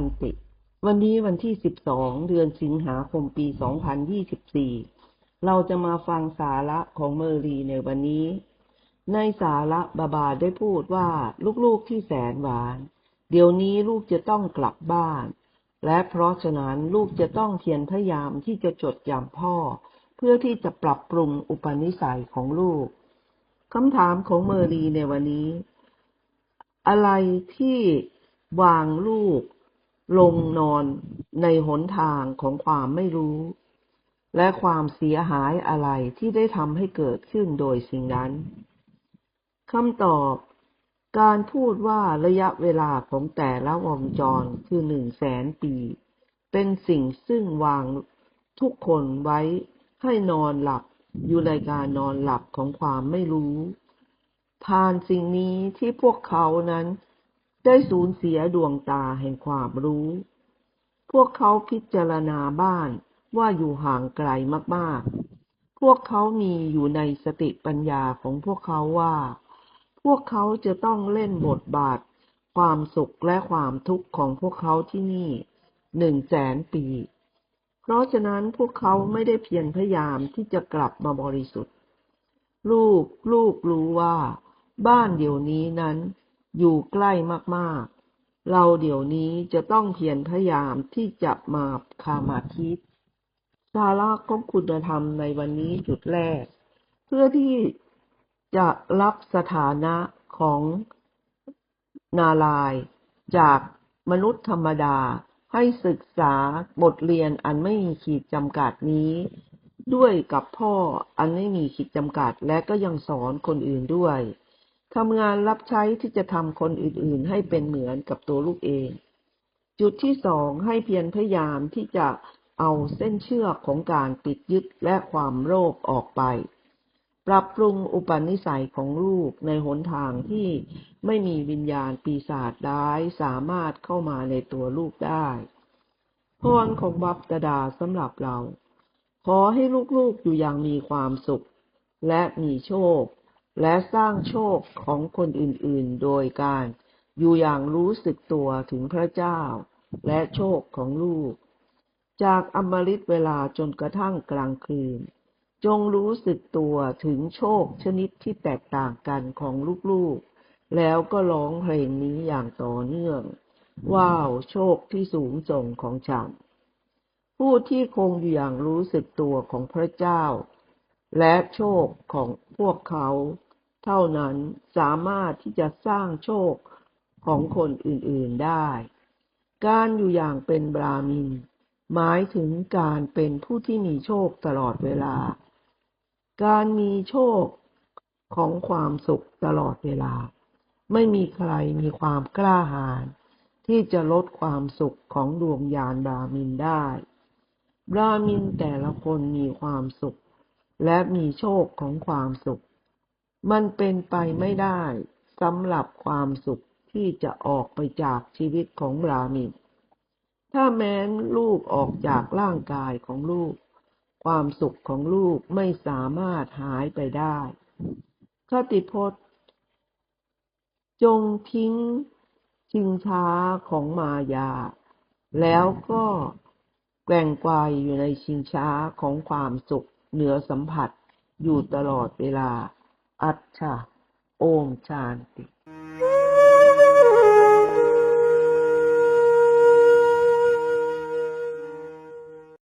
นติ วันนี้วันที่ 12 เดือนสิงหาคมปี 2024 เราจะมาฟังสาระของเมอรีในวันนี้ ในสาระบาบาได้พูดว่าลูกๆที่แสนหวาน เดี๋ยวนี้ลูกจะต้องกลับบ้าน และเพราะฉะนั้นลูกจะต้องเพียรพยายามที่จะจดจำพ่อ เพื่อที่จะปรับปรุงอุปนิสัยของลูกคำถามของเมอรีในวันนี้ อะไรที่วางลูก ลงนอนในหนทางของความไม่รู้ และความเสียหายอะไรที่ได้ทำให้เกิดขึ้นโดยสิ่งนั้นคำตอบ การพูดว่าระยะเวลาของแต่ละวงจรคือหนึ่งแสนปี เป็นสิ่งซึ่งวางทุกคนไว้ให้นอนหลับอยู่ในการนอนหลับของความไม่รู้ ผ่านสิ่งนี้ที่พวกเขานั้น ได้สูญเสียดวงตาแห่งความรู้ พวกเขาพิจารณาบ้านว่าอยู่ห่างไกลมากๆ พวกเขามีอยู่ในสติปัญญาของพวกเขาว่า พวกเขาจะต้องเล่นบทบาท ความสุขและความทุกข์ของพวกเขาที่นี่หนึ่งแสนปี เพราะฉะนั้นพวกเขาไม่ได้เพียรพยายามที่จะกลับมาบริสุทธิ์ ลูกลูกรู้ว่า บ้านเดี๋ยวนี้นั้น อยู่ใกล้มากๆ เราเดี๋ยวนี้จะต้องเพียรพยายามที่จะมาคามาคิดสาระของคุณธรรมในวันนี้จุดแรก เพื่อที่จะรับสถานะของนาลายจากมนุษย์ธรรมดาให้ศึกษาบทเรียนอันไม่มีขีดจำกัดนี้ ด้วยกับพ่ออันไม่มีขีดจำกัดและก็ยังสอนคนอื่นด้วย ทำงานรับใช้ที่จะทำคนอื่นๆ ให้เป็นเหมือนกับตัวลูกเอง จุดที่สองให้เพียรพยายามที่จะเอาเส้นเชือกของการติดยึดและความโลภออกไป ปรับปรุงอุปนิสัยของลูกในหนทางที่ไม่มีวิญญาณปีศาจร้ายสามารถเข้ามาในตัวลูกได้พรของบัพตดาสำหรับเรา ขอให้ลูกๆอยู่อย่างมีความสุข และมีโชค และสร้างโชคของคนอื่นๆ โดยการอยู่อย่างรู้สึกตัวถึงพระเจ้า และโชคของลูก จากอมฤตเวลาจนกระทั่งกลางคืน จงรู้สึกตัวถึงโชคชนิดที่แตกต่างกันของลูกๆ แล้วก็ร้องเพลงนี้อย่างต่อเนื่อง ว้าว โชคที่สูงส่งของฉัน ผู้ที่คงอยู่อย่างรู้สึกตัวของพระเจ้า และโชคของพวกเขา เท่านั้นสามารถที่จะสร้างโชคของคนอื่นๆได้ การอยู่อย่างเป็นบรามิน หมายถึงการเป็นผู้ที่มีโชคตลอดเวลา การมีโชคของความสุขตลอดเวลา ไม่มีใครมีความกล้าหาญที่จะลดความสุขของดวงยานบรามินได้ บรามินแต่ละคนมีความสุข และมีโชคของความสุข มันเป็นไปไม่ได้สำหรับความสุขที่จะออกไปจากชีวิตของบราหมินถ้าแม้นลูกออกจากร่างกายของลูก ความสุขของลูกไม่สามารถหายไปได้คติพจน์ จงทิ้งชิงช้าของมายา แล้วก็แกว่งกวายอยู่ในชิงช้าของความสุขเหนือสัมผัสอยู่ตลอดเวลา अच्छा ओम शांति